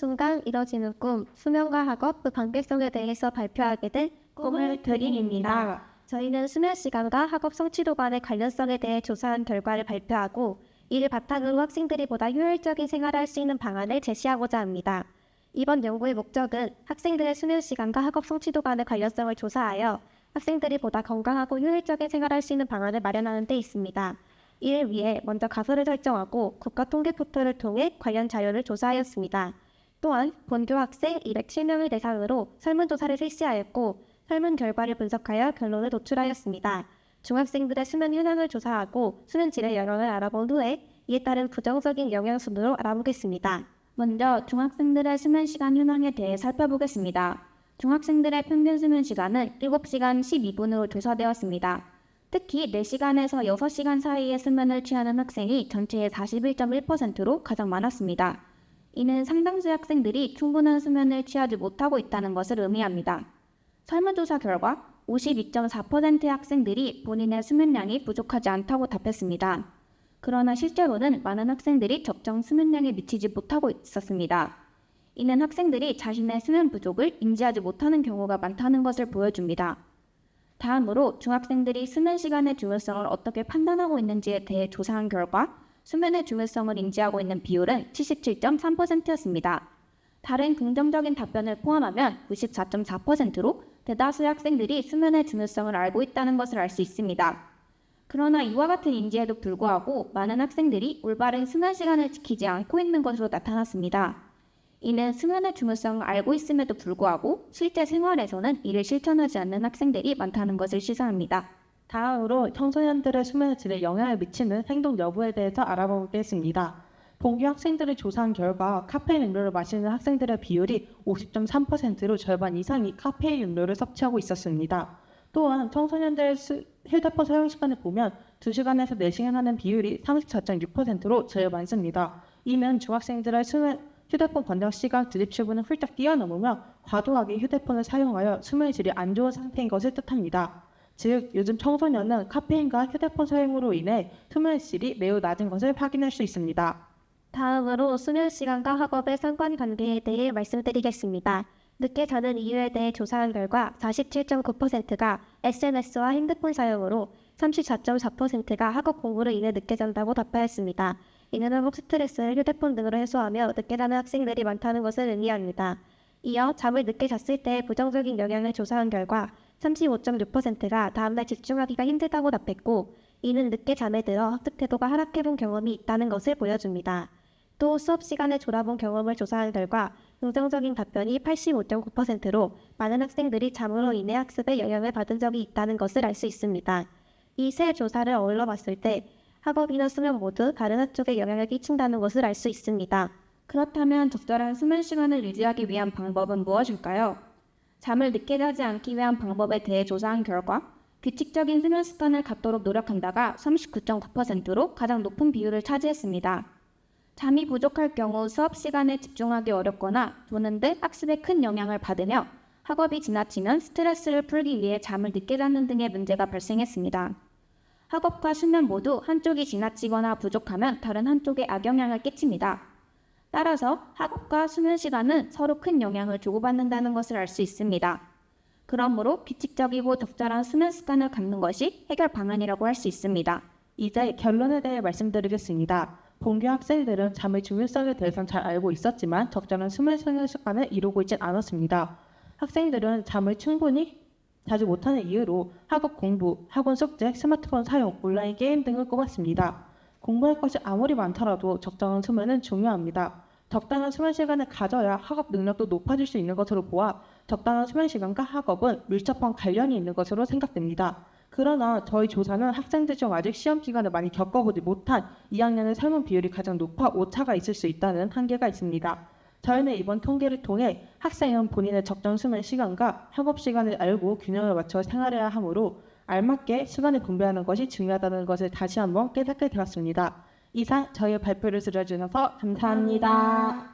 순간 이뤄지는 꿈, 수면과 학업 그 관계성에 대해서 발표하게 된 꿈을 드림입니다. 저희는 수면 시간과 학업 성취도 간의 관련성에 대해 조사한 결과를 발표하고 이를 바탕으로 학생들이 보다 효율적인 생활을 할수 있는 방안을 제시하고자 합니다. 이번 연구의 목적은 학생들의 수면 시간과 학업 성취도 간의 관련성을 조사하여 학생들이 보다 건강하고 효율적인 생활을 할수 있는 방안을 마련하는 데 있습니다. 이를 위해 먼저 가설을 설정하고 국가 통계 포털을 통해 관련 자료를 조사하였습니다. 또한 본교 학생 207명을 대상으로 설문조사를 실시하였고 설문 결과를 분석하여 결론을 도출하였습니다. 중학생들의 수면 현황을 조사하고 수면 질의 영향을 알아본 후에 이에 따른 부정적인 영향 순으로 알아보겠습니다. 먼저 중학생들의 수면 시간 현황에 대해 살펴보겠습니다. 중학생들의 평균 수면 시간은 7시간 12분으로 조사되었습니다. 특히 4시간에서 6시간 사이의 수면을 취하는 학생이 전체의 41.1%로 가장 많았습니다. 이는 상당수의 학생들이 충분한 수면을 취하지 못하고 있다는 것을 의미합니다. 설문조사 결과 52.4%의 학생들이 본인의 수면량이 부족하지 않다고 답했습니다. 그러나 실제로는 많은 학생들이 적정 수면량에 미치지 못하고 있었습니다. 이는 학생들이 자신의 수면 부족을 인지하지 못하는 경우가 많다는 것을 보여줍니다. 다음으로 중학생들이 수면 시간의 중요성을 어떻게 판단하고 있는지에 대해 조사한 결과 수면의 중요성을 인지하고 있는 비율은 77.3%였습니다. 다른 긍정적인 답변을 포함하면 94.4%로 대다수의 학생들이 수면의 중요성을 알고 있다는 것을 알 수 있습니다. 그러나 이와 같은 인지에도 불구하고 많은 학생들이 올바른 수면 시간을 지키지 않고 있는 것으로 나타났습니다. 이는 수면의 중요성을 알고 있음에도 불구하고 실제 생활에서는 이를 실천하지 않는 학생들이 많다는 것을 시사합니다. 다음으로 청소년들의 수면 질에 영향을 미치는 행동 여부에 대해서 알아보겠습니다. 동기 학생들을 조사한 결과 카페인 음료를 마시는 학생들의 비율이 50.3%로 절반 이상이 카페인 음료를 섭취하고 있었습니다. 또한 청소년들의 수- 휴대폰 사용 시간을 보면 2시간에서 4시간 하는 비율이 34.6%로 제일 많습니다. 이는 중학생들의 수면 휴대폰 권장 시간 드립 출구는 훌쩍 뛰어넘으며 과도하게 휴대폰을 사용하여 수면의 질이 안 좋은 상태인 것을 뜻합니다. 즉, 요즘 청소년은 카페인과 휴대폰 사용으로 인해 수면의 질이 매우 낮은 것을 확인할 수 있습니다. 다음으로 수면 시간과 학업의 상관 관계에 대해 말씀드리겠습니다. 늦게 자는 이유에 대해 조사한 결과 47.9%가 SNS와 핸드폰 사용으로 34.4%가 학업 공부로 인해 늦게 잔다고 답하였습니다. 이는 학업 스트레스를 휴대폰 등으로 해소하며 늦게 자는 학생들이 많다는 것을 의미합니다. 이어 잠을 늦게 잤을 때의 부정적인 영향을 조사한 결과 35.6%가 다음날 집중하기가 힘들다고 답했고 이는 늦게 잠에 들어 학습 태도가 하락해본 경험이 있다는 것을 보여줍니다. 또 수업 시간을 졸아본 경험을 조사한 결과 긍정적인 답변이 85.9%로 많은 학생들이 잠으로 인해 학습에 영향을 받은 적이 있다는 것을 알 수 있습니다. 이 세 조사를 어울러 봤을 때 학업이나 수면 모두 다른 한쪽에 영향을 끼친다는 것을 알 수 있습니다. 그렇다면 적절한 수면 시간을 유지하기 위한 방법은 무엇일까요? 잠을 늦게 자지 않기 위한 방법에 대해 조사한 결과 규칙적인 수면 습관을 갖도록 노력한다가 39.9%로 가장 높은 비율을 차지했습니다. 잠이 부족할 경우 수업 시간에 집중하기 어렵거나 조는 등 학습에 큰 영향을 받으며 학업이 지나치면 스트레스를 풀기 위해 잠을 늦게 자는 등의 문제가 발생했습니다. 학업과 수면 모두 한쪽이 지나치거나 부족하면 다른 한쪽에 악영향을 끼칩니다. 따라서 학업과 수면 시간은 서로 큰 영향을 주고받는다는 것을 알 수 있습니다. 그러므로 규칙적이고 적절한 수면 습관을 갖는 것이 해결 방안이라고 할 수 있습니다. 이제 결론에 대해 말씀드리겠습니다. 본교 학생들은 잠의 중요성에 대해서는 잘 알고 있었지만 적절한 수면 습관을 이루고 있진 않았습니다. 학생들은 잠을 충분히 자지 못하는 이유로 학업 공부, 학원 숙제, 스마트폰 사용, 온라인 게임 등을 꼽았습니다. 공부할 것이 아무리 많더라도 적당한 수면은 중요합니다. 적당한 수면 시간을 가져야 학업 능력도 높아질 수 있는 것으로 보아 적당한 수면 시간과 학업은 밀접한 관련이 있는 것으로 생각됩니다. 그러나 저희 조사는 학생들 중 아직 시험 기간을 많이 겪어보지 못한 2학년의 설문 비율이 가장 높아 오차가 있을 수 있다는 한계가 있습니다. 저희는 이번 통계를 통해 학생은 본인의 적정 수면 시간과 학업 시간을 알고 균형을 맞춰 생활해야 하므로 알맞게 시간을 분배하는 것이 중요하다는 것을 다시 한번 깨닫게 되었습니다. 이상 저희의 발표를 들어주셔서 감사합니다.